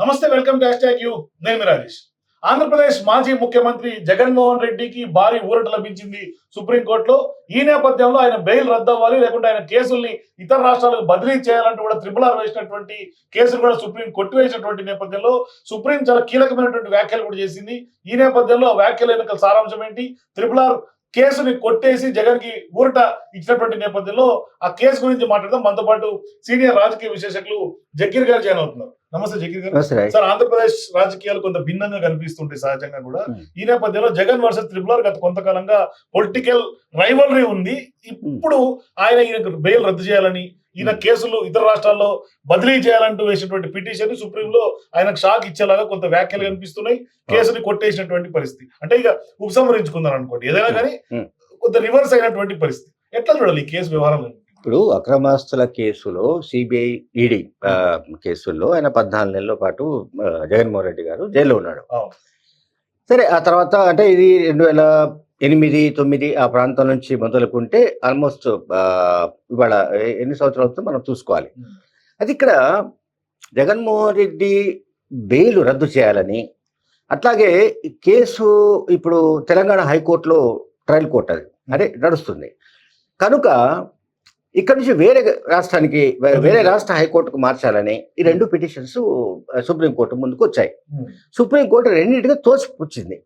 నమస్తే welcome to tag you. నేను రాజేష్. ఆంధ్రప్రదేశ్ మాజీ ముఖ్యమంత్రి జగన్మోహన్ రెడ్డికి భారీ ఊరట లభించింది సుప్రీంకోర్టులో. ఈ నేపథ్యంలో ఆయన బెయిల్ రద్దు అవ్వాలి లేకుంటే ఆయన కేసుల్ని ఇతర రాష్ట్రాలకు బదిలీ చేయాలంటూ కూడా త్రిపుల్ ఆర్ వేసినటువంటి కేసులు కూడా సుప్రీం కొట్టివేసినటువంటి నేపథ్యంలో సుప్రీం చాలా కీలకమైనటువంటి వ్యాఖ్యలు కూడా చేసింది. ఈ నేపథ్యంలో ఆ వ్యాఖ్యల వెనుక సారాంశం ఏంటి? త్రిపుల్ ఆర్ కేసుని కొట్టేసి జగన్కి ఊరట ఇచ్చినటువంటి నేపథ్యంలో ఆ కేసు గురించి మాట్లాడదాం. మనతో పాటు సీనియర్ రాజకీయ విశ్లేషకులు జకీర్ గారు జాయిన్ అవుతున్నారు. నమస్తే జకీర్ గారు. సార్ ఆంధ్రప్రదేశ్ రాజకీయాలు కొంత భిన్నంగా కనిపిస్తుంటాయి సహజంగా కూడా. ఈ నేపథ్యంలో జగన్ వర్సెస్ త్రిపుల్ గత కొంతకాలంగా పొలిటికల్ రైవలరీ ఉంది. ఇప్పుడు ఆయన ఈయన బెయిల్ రద్దు చేయాలని ఈయన Hmm. కేసులు ఇతర రాష్ట్రాల్లో బదిలీ చేయాలంటూ వేసినటువంటి పిటిషన్ సుప్రీంలో ఆయనకు షాక్ ఇచ్చేలాగా కొంత వ్యాఖ్యలు కనిపిస్తున్నాయి. కేసుని కొట్టేసినటువంటి పరిస్థితి. అంటే ఇక ఉపసంహరించుకుందాం అనుకోండి. ఏదైనా కానీ Hmm. కొంత రివర్స్ అయినటువంటి పరిస్థితి. ఎట్లా చూడాలి ఈ కేసు వ్యవహారం ఇప్పుడు అక్రమాస్తుల కేసులో సిబిఐ ఈడీ కేసుల్లో ఆయన పద్నాలుగు నెలల పాటు జగన్మోహన్ రెడ్డి గారు జైల్లో ఉన్నాడు. సరే ఆ తర్వాత అంటే ఇది రెండు వేల ఎనిమిది తొమ్మిది ఆ ప్రాంతం నుంచి మొదలుకుంటే ఆల్మోస్ట్ ఇవాళ ఎన్ని సంవత్సరాలు అవుతుందో మనం చూసుకోవాలి. అది ఇక్కడ జగన్మోహన్ రెడ్డి బెయిల్ రద్దు చేయాలని అట్లాగే కేసు ఇప్పుడు తెలంగాణ హైకోర్టులో ట్రయల్ కోర్టు అది అంటే నడుస్తుంది. కనుక ఇక్కడ నుంచి వేరే రాష్ట్రానికి వేరే రాష్ట్ర హైకోర్టుకు మార్చాలని ఈ రెండు పిటిషన్స్ సుప్రీంకోర్టు ముందుకు వచ్చాయి. సుప్రీంకోర్టు రెండింటిగా తోసిపుచ్చింది.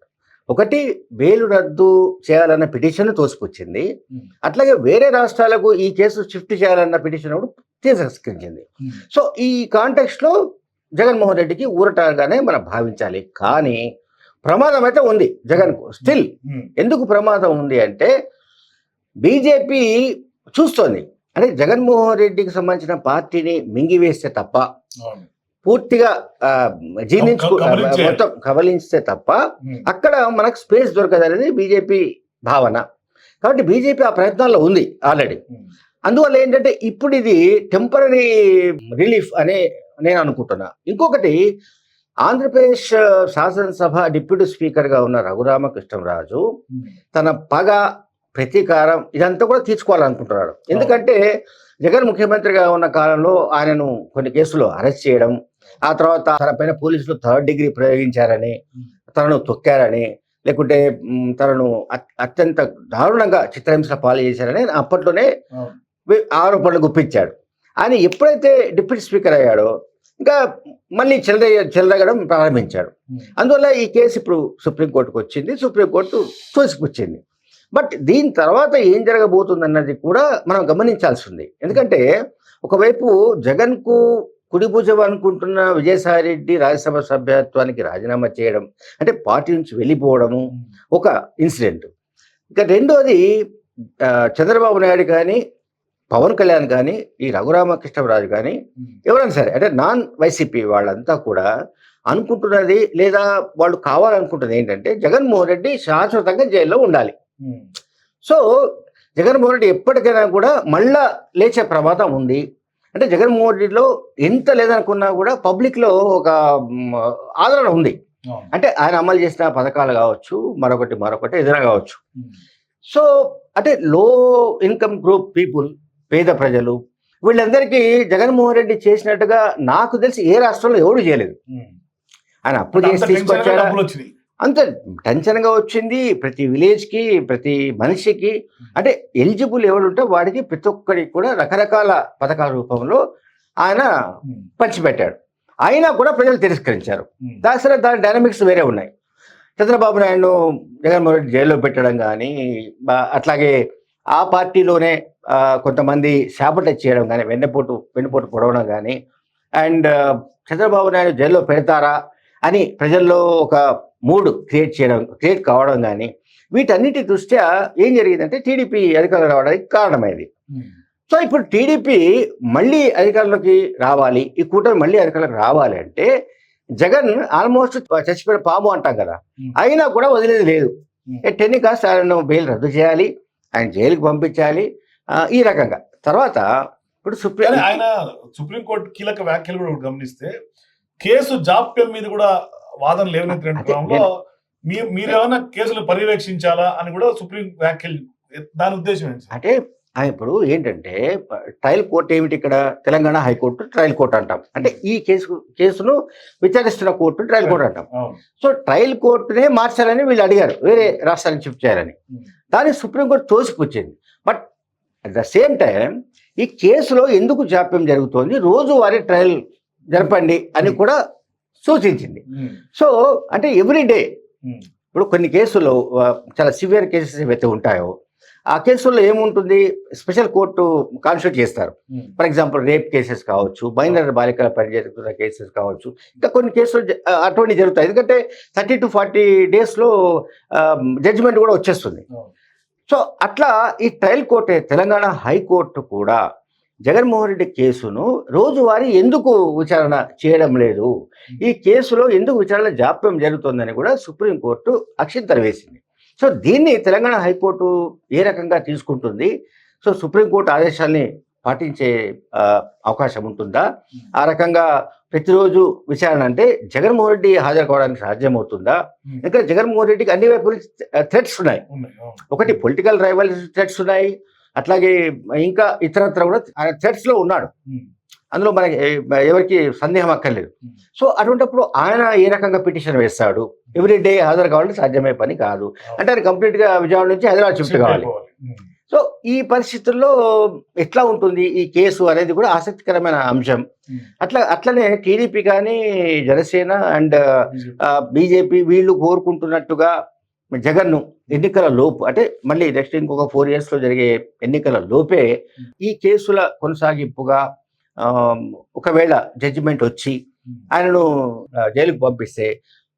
ఒకటి బెయిల్ రద్దు చేయాలన్న పిటిషన్ తోసిపుచ్చింది Hmm. అట్లాగే వేరే రాష్ట్రాలకు ఈ కేసు షిఫ్ట్ చేయాలన్న పిటిషన్ కూడా తిరస్కరించింది. సో ఈ కాంటెక్స్ట్లో జగన్మోహన్ రెడ్డికి ఊరటగానే మనం భావించాలి కానీ ప్రమాదం అయితే ఉంది జగన్కు స్టిల్. ఎందుకు ప్రమాదం ఉంది అంటే బీజేపీ చూస్తోంది అంటే జగన్మోహన్ రెడ్డికి సంబంధించిన పార్టీని మింగివేస్తే తప్ప. పూర్తిగా కబలించేయాలి. మొత్తం కబలించితే తప్ప. అక్కడ మనకు స్పేస్ దొరకదనేది బీజేపీ భావన కాబట్టి బీజేపీ ఆ ప్రయత్నాల్లో ఉంది ఆల్రెడీ. అందువల్ల ఏంటంటే ఇప్పుడు ఇది టెంపరీ రిలీఫ్ అనే నేను అనుకుంటున్నా ఇంకొకటి ఆంధ్రప్రదేశ్ శాసనసభ డిప్యూటీ స్పీకర్గా ఉన్న రఘురామకృష్ణరాజు. తన పగ ప్రతీకారం ఇదంతా కూడా తీర్చుకోవాలనుకుంటున్నాడు. ఎందుకంటే జగన్ ముఖ్యమంత్రిగా ఉన్న కాలంలో ఆయనను కొన్ని కేసులు అరెస్ట్ చేయడం ఆ తర్వాత తన పైన పోలీసులు థర్డ్ డిగ్రీ ప్రయోగించారని తనను తొక్కారని లేకుంటే తనను అత్- అత్యంత దారుణంగా చిత్రహింస పాలు చేశారని అప్పట్లోనే ఆరోపణలు గుప్పించాడు. ఆయన ఎప్పుడైతే డిప్యూటీ స్పీకర్ అయ్యాడో ఇంకా మళ్ళీ చెలర చెలరగడం ప్రారంభించాడు. అందువల్ల ఈ కేసు ఇప్పుడు సుప్రీంకోర్టుకు వచ్చింది సుప్రీంకోర్టు తోసిపుచ్చింది బట్ దీని తర్వాత ఏం జరగబోతుంది అన్నది కూడా మనం గమనించాల్సి ఉంది ఎందుకంటే ఒకవైపు జగన్కు కుడి భుజం అనుకుంటున్న విజయసాయి రెడ్డి రాజ్యసభ సభ్యత్వానికి రాజీనామా చేయడం అంటే పార్టీ నుంచి వెళ్ళిపోవడము. ఒక ఇన్సిడెంట్ ఇక రెండోది చంద్రబాబు నాయుడు కానీ పవన్ కళ్యాణ్ కానీ ఈ రఘురామకృష్ణరాజు కానీ. ఎవరైనా సరే అంటే నాన్ వైసీపీ వాళ్ళంతా కూడా అనుకుంటున్నది లేదా వాళ్ళు కావాలనుకుంటున్నది ఏంటంటే జగన్మోహన్ రెడ్డి శాశ్వతంగా జైల్లో ఉండాలి. సో జగన్మోహన్ రెడ్డి ఎప్పటికైనా కూడా మళ్ళా లేచే ప్రమాదం ఉంది. అంటే జగన్మోహన్ రెడ్డిలో ఎంత లేదనుకున్నా కూడా పబ్లిక్లో ఒక మ్, ఆదరణ ఉంది. అంటే ఆయన అమలు చేసిన పథకాలు కావచ్చు మరొకటి మరొకటి ఏదైనా కావచ్చు. సో అంటే లో ఇన్కమ్ గ్రూప్ పీపుల్ పేద ప్రజలు వీళ్ళందరికీ జగన్మోహన్ రెడ్డి చేసినట్టుగా నాకు తెలిసి ఏ రాష్ట్రంలో ఎవరు చేయలేదు. ఆయన అప్పు చేసి తీసుకొచ్చారా అంత టెన్షన్గా వచ్చింది ప్రతి విలేజ్కి ప్రతి మనిషికి అంటే ఎలిజిబుల్ ఎవరుంటే వాడికి ప్రతి ఒక్కరికి కూడా రకరకాల పథకాల రూపంలో ఆయన. పంచిపెట్టాడు అయినా కూడా ప్రజలు తిరస్కరించారు Hmm. దాని డైనమిక్స్ వేరే ఉన్నాయి చంద్రబాబు నాయుడు జగన్మోహన్ రెడ్డి జైల్లో పెట్టడం కానీ అట్లాగే ఆ పార్టీలోనే కొంతమంది శాపటచ్ చేయడం కానీ వెన్నపోటు వెన్నుపోటు పొడవడం కానీ అండ్ చంద్రబాబు నాయుడు జైల్లో పెడతారా అని ప్రజల్లో ఒక మూడ్ క్రియేట్ చేయడం క్రియేట్ కావడం కానీ వీటన్నిటి దృష్ట్యా ఏం జరిగిందంటే టీడీపీ అధికారంలో రావడానికి కారణమైంది Hmm. సో ఇప్పుడు టీడీపీ మళ్ళీ అధికారంలోకి రావాలి ఈ కూటమి మళ్ళీ అధికారంలోకి రావాలి అంటే జగన్ ఆల్మోస్ట్ చచ్చిపోయిన పాము అంటాం కదా Hmm. అయినా కూడా వదిలేది లేదు Hmm. టెన్ని కాస్ట్ ఆయన బెయిల్ రద్దు చేయాలి ఆయన జైలుకి పంపించాలి ఈ రకంగా తర్వాత ఇప్పుడు సుప్రీం ఆయన సుప్రీంకోర్టు కీలక వ్యాఖ్యలు కూడా గమనిస్తే కేసు జాప్యం మీద కూడా వాదన లేవనెత్తిన క్రమంలో మీ- మీరేమైనా కేసులు పర్యవేక్షించాలా అని కూడా సుప్రీం వ్యాఖ్యలు దాని ఉద్దేశం ఏంటి? అంటే ఇప్పుడు ఏంటంటే ట్రయల్ కోర్టు ఏమిటి ఇక్కడ? తెలంగాణ హైకోర్టు ట్రయల్ కోర్టు అంటాం. అంటే ఈ కేసు కేసును విచారిస్తున్న కోర్టు ట్రయల్ కోర్టు అంటాం. సో ట్రయల్ కోర్టునే మార్చాలని వీళ్ళు అడిగారు. వేరే రాష్ట్రానికి షిఫ్ట్ చేయాలని. దాన్ని supreme court తోసిపుచ్చింది. But at the same time ఈ కేసులో ఎందుకు జాప్యం జరుగుతోంది? రోజువారీ ట్రయల్ జరపండి అని కూడా సూచించింది సో అంటే ఎవ్రీ డే ఉమ్, ఇప్పుడు కొన్ని కేసులు చాలా సివియర్ కేసెస్ ఏవైతే ఉంటాయో ఆ కేసుల్లో ఏముంటుంది? స్పెషల్ కోర్టు కాన్స్టిట్యూట్ చేస్తారు. ఫర్ ఎగ్జాంపుల్ రేప్ కేసెస్ కావచ్చు మైనర్ బాలికల పనిచేస్తున్న కేసెస్ కావచ్చు ఇంకా కొన్ని కేసులు అటువంటి జరుగుతాయి. ఎందుకంటే థర్టీ టు ఫార్టీ డేస్లో జడ్జిమెంట్ కూడా వచ్చేస్తుంది. సో అట్లా ఈ ట్రయల్ కోర్టు తెలంగాణ హైకోర్టు కూడా జగన్మోహన్ రెడ్డి కేసును రోజువారీ ఎందుకు విచారణ చేయడం లేదు? ఈ కేసులో ఎందుకు విచారణ జాప్యం జరుగుతుందని కూడా సుప్రీంకోర్టు అక్షింతలు వేసింది. సో దీన్ని తెలంగాణ హైకోర్టు ఏ రకంగా తీసుకుంటుంది? సో సుప్రీంకోర్టు ఆదేశాల్ని పాటించే అవకాశం ఉంటుందా? ఆ రకంగా ప్రతిరోజు విచారణ అంటే జగన్మోహన్ రెడ్డి హాజరు కావడానికి సాధ్యమవుతుందా ఇంకా జగన్మోహన్ రెడ్డికి అన్ని వైపులు థ్రెట్స్ ఉన్నాయి. ఒకటి పొలిటికల్ రైవల్ థ్రెట్స్ ఉన్నాయి. అట్లాగే ఇంకా ఇతరత్ర కూడా లో ఉన్నాడు. అందులో మనకి ఎవరికి సందేహం అక్కర్లేదు. సో అటువంటిప్పుడు ఆయన ఏ రకంగా పిటిషన్ వేస్తాడు? ఎవ్రీ డే హాజరు కావాలంటే సాధ్యమయ్యే పని కాదు. అంటే ఆయన కంప్లీట్గా విజయవాడ నుంచి హైదరాబాద్ షిఫ్ట్ కావాలి. సో ఈ పరిస్థితుల్లో ఎట్లా ఉంటుంది ఈ కేసు అనేది కూడా ఆసక్తికరమైన అంశం. అట్లా అట్లనే టీడీపీ కానీ జనసేన అండ్ బీజేపీ. బీజేపీ వీళ్ళు కోరుకుంటున్నట్టుగా జగన్ను ఎన్నికల లోపు అంటే మళ్ళీ నెక్స్ట్ ఇంకొక ఫోర్ ఇయర్స్లో జరిగే ఎన్నికల లోపే ఈ కేసుల కొనసాగింపుగా ఒకవేళ జడ్జిమెంట్ వచ్చి ఆయనను జైలుకు పంపిస్తే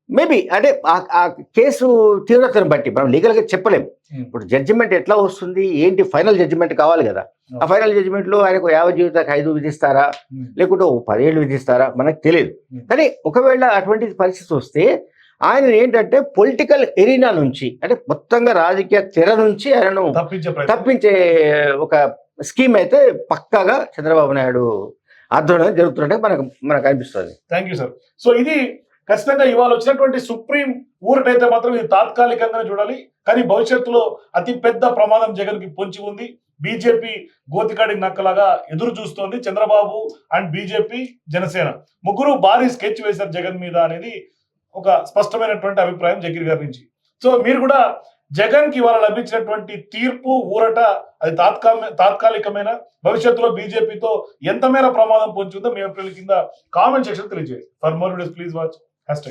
మేబీ అంటే ఆ- కేసు తీవ్రతను బట్టి మనం లీగల్గా చెప్పలేం ఉమ్, ఇప్పుడు జడ్జిమెంట్ ఎట్లా వస్తుంది? ఏంటి ఫైనల్ జడ్జిమెంట్ కావాలి కదా? ఆ ఫైనల్ జడ్జిమెంట్లో ఆయనకు యావ జీవిత ఖైదు విధిస్తారా? ఉమ్, లేకుంటే ఓ పదేళ్ళు విధిస్తారా? మనకు తెలియదు Hmm. కానీ ఒకవేళ అటువంటి పరిస్థితి వస్తే ఆయన ఏంటంటే పొలిటికల్ ఎరీనా నుంచి అంటే మొత్తంగా రాజకీయ తెర నుంచి ఆయనను తప్పించే ఒక స్కీమ్ అయితే పక్కాగా చంద్రబాబు నాయుడు ఆధ్వర్యంలో జరుగుతున్నట్టు మనకు మనకు అనిపిస్తుంది. థ్యాంక్ యూ సార్ సో ఇది ఖచ్చితంగా ఇవాళ వచ్చినటువంటి సుప్రీం ఊరటైతే మాత్రం ఇది తాత్కాలికంగానే చూడాలి. కానీ భవిష్యత్తులో అతి పెద్ద ప్రమాదం జగన్కి పొంచి ఉంది. బీజేపీ గోతికాడి నక్కలాగా ఎదురు చూస్తోంది చంద్రబాబు అండ్ బీజేపీ జనసేన. ముగ్గురు భారీ స్కెచ్ వేశారు జగన్ మీద అనేది ఒక స్పష్టమైనటువంటి అభిప్రాయం జగీర్ గారి నుంచి. సో మీరు కూడా జగన్కి ఇవాళ లభించినటువంటి తీర్పు ఊరట అది తాత్కాలిక తాత్కాలికమైన? భవిష్యత్తులో బీజేపీతో ఎంత మేర ప్రమాదం పొంచుందో మీ అభిప్రాయాల కింద కామెంట్ సెక్షన్ తెలియజేయండి. For more videos please watch. Hash